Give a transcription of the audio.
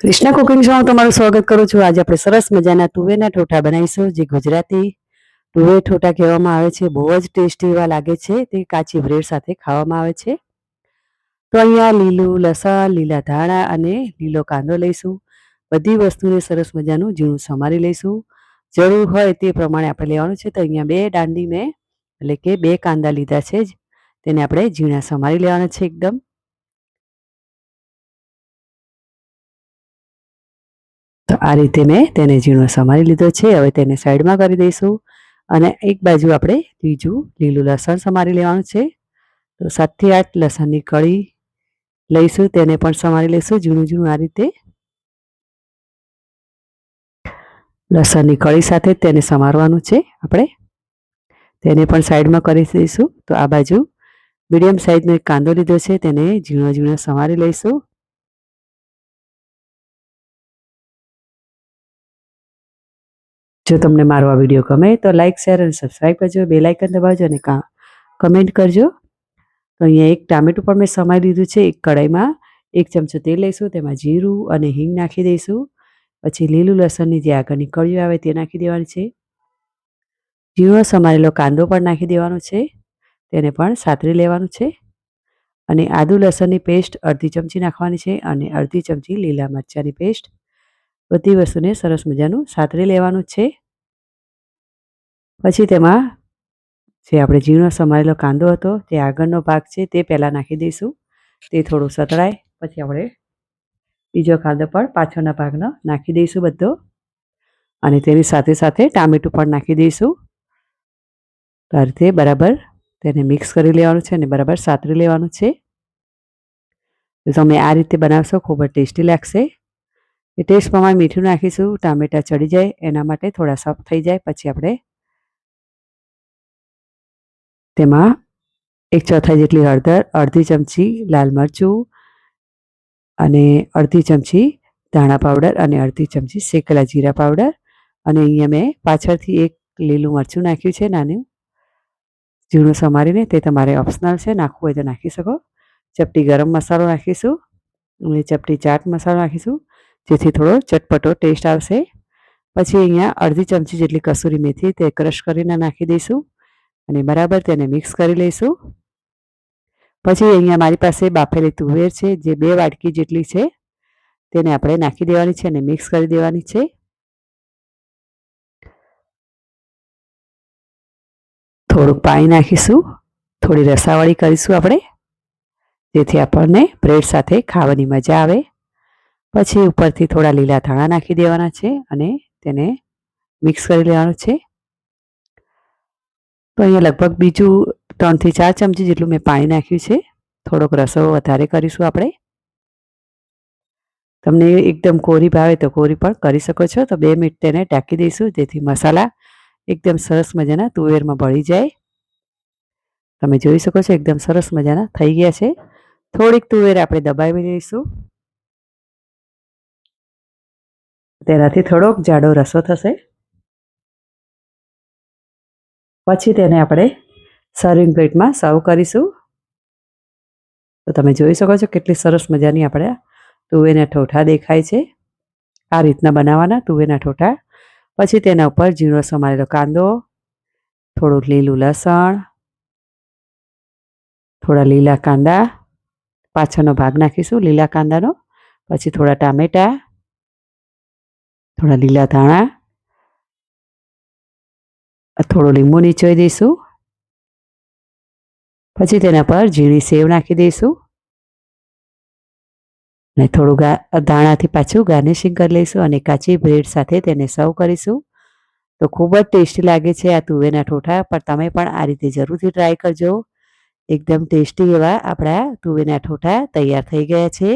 Krishna cooking શોમાં તમારું સ્વાગત કરું છું. આજે આપણે સરસ મજાના તુવેરના ઠોઠા બનાવીશું, જે ગુજરાતી તુવે ઠોઠા કહેવામાં આવે છે. બહુ જ ટેસ્ટી એવા લાગે છે. તે કાચી બ્રેડ સાથે ખાવામાં આવે છે. તો અહીંયા લીલું, લસણ, લીલા ધાણા અને લીલો કાંદો લઈશું. બધી વસ્તુને સરસ મજાનું ઝીણું સમારી લઈશું. જરૂર હોય તે પ્રમાણે આપણે લેવાનું છે. તો અહીંયા બે દાંડી મેં, એટલે કે બે કાંદા લીધા છે જ. તેને આપણે ઝીણા સમારી લેવાના છે એકદમ. આ રીતે મેં તેને ઝીણો સમારી લીધો છે. હવે તેને સાઈડમાં કરી દઈશું. અને એક બાજુ આપણે બીજું લીલું લસણ સમારી લેવાનું છે. તો સાતથી આઠ લસણની કળી લઈશું. તેને પણ સમારી લઈશું ઝીણું ઝીણું આ રીતે. લસણની કળી સાથે તેને સમારવાનું છે આપણે. તેને પણ સાઈડમાં કરી દઈશું. તો આ બાજુ મીડિયમ સાઈઝનો એક કાંદો લીધો છે. તેને ઝીણો ઝીણો સમારી લઈશું. જો તમને મારો આ વીડિયો ગમે તો લાઇક શેર અને સબસ્ક્રાઈબ કરજો. બે લાઇકન દબાવજો અને કમેન્ટ કરજો. તો અહીંયા એક ટામેટું પણ મેં સમાઈ દીધું છે એક કઢાઈમાં. એક ચમચો તેલ લઈશું, તેમાં જીરું અને હિંગ નાખી દઈશું. પછી લીલું લસણની જે આગળની કળીઓ આવે તે નાખી દેવાની છે. ઝીણો સમારેલો કાંદો પણ નાખી દેવાનો છે. તેને પણ સાતરી લેવાનું છે. અને આદુ લસણની પેસ્ટ અડધી ચમચી નાખવાની છે અને અડધી ચમચી લીલા મરચાંની પેસ્ટ બધી વસ્તુને સરસ મજાનું સાતરી લેવાનું છે. પછી તેમાં જે આપણે ઝીણો સમારેલો કાંદો હતો તે આગળનો ભાગ છે તે પહેલાં નાખી દઈશું. તે થોડું સતળાય, પછી આપણે બીજો કાંદો પણ પાછળના ભાગનો નાખી દઈશું બધો. અને તેની સાથે સાથે ટામેટું પણ નાખી દઈશું. તો આ બરાબર તેને મિક્સ કરી લેવાનું છે અને બરાબર સાતરી લેવાનું છે. તમે આ રીતે બનાવશો, ખૂબ જ ટેસ્ટી લાગશે. એ ટેસ્ટ પ્રમાણે મીઠું નાખીશું, ટામેટાં ચડી જાય, એના માટે થોડા સોફ્ટ થઈ જાય, પછી આપણે તેમાં એક ચોથાઈ જેટલી હળદર, અડધી ચમચી લાલ મરચું અને અડધી ચમચી ધાણા પાવડર અને અડધી ચમચી શેકેલા જીરા પાવડર. અને અહીંયા મેં પાછળથી એક લીલું મરચું નાખ્યું છે, નાનું. ઝીણું સમારીને તે તમારે ઓપ્શનલ છે, નાખવું હોય તો નાખી શકો. ચપટી ગરમ મસાલો નાખીશું. અને ચપટી ચાટ મસાલો નાખીશું. જેથી થોડો ચટપટો ટેસ્ટ આવશે. પછી અહીંયા અડધી ચમચી જેટલી કસૂરી મેથી તે ક્રશ કરીને નાખી દઈશું અને બરાબર તેને મિક્સ કરી લઈશું. પછી અહીંયા મારી પાસે બાફેલી તુવેર છે, જે બે વાટકી જેટલી છે, તેને આપણે નાખી દેવાની છે અને મિક્સ કરી દેવાની છે. થોડુંક પાણી નાખીશું, થોડી રસાવાળી કરીશું આપણે, જેથી આપણને બ્રેડ સાથે ખાવાની મજા આવે. પછી ઉપરથી થોડા લીલા ધાણા નાખી દેવાના છે અને તેને મિક્સ કરી લેવાનું છે. તો અહીંયા લગભગ બીજું ત્રણથી ચાર ચમચી જેટલું મેં પાણી નાખ્યું છે. થોડોક રસો વધારે કરીશું આપણે. તમને એકદમ કોરી ભાવે તો કોરી પણ કરી શકો છો. તો બે મિનિટ તેને ઢાંકી દઈશું, જેથી મસાલા એકદમ સરસ મજાના તુવેરમાં ભળી જાય. તમે જોઈ શકો છો, એકદમ સરસ મજાના થઈ ગયા છે. થોડીક તુવેર આપણે દબાવી લઈશું. તેનાથી થોડોક જાડો રસો થશે. પછી તેને આપણે સર્વિંગ પ્લેટમાં સર્વ કરીશું. તો તમે જોઈ શકો છો કેટલી સરસ મજાની આપણે તુવેરના ઠોઠા દેખાય છે. આ રીતના બનાવવાના તુવેરના ઠોઠા. પછી તેના ઉપર ઝીણો સમારેલો કાંદો, થોડુંક લીલું લસણ, થોડા લીલા કાંદા, પાછળનો ભાગ નાખીશું લીલા કાંદાનો. પછી થોડા ટામેટાં થોડા લીલા ધાણા, થોડો લીંબુ નીચોઈ દઈશું. પછી તેના પર ઝીણી સેવ નાખી દઈશું. અને થોડું ધાણાથી પાછું ગાર્નિશિંગ કરી લઈશું અને કાચી બ્રેડ સાથે તેને સર્વ કરીશું. તો ખૂબ જ ટેસ્ટી લાગે છે આ તુવેરના ઠોઠા, પણ તમે પણ આ રીતે જરૂરથી ટ્રાય કરજો. એકદમ ટેસ્ટી એવા આપણા તુવેરના ઠોઠા તૈયાર થઈ ગયા છે.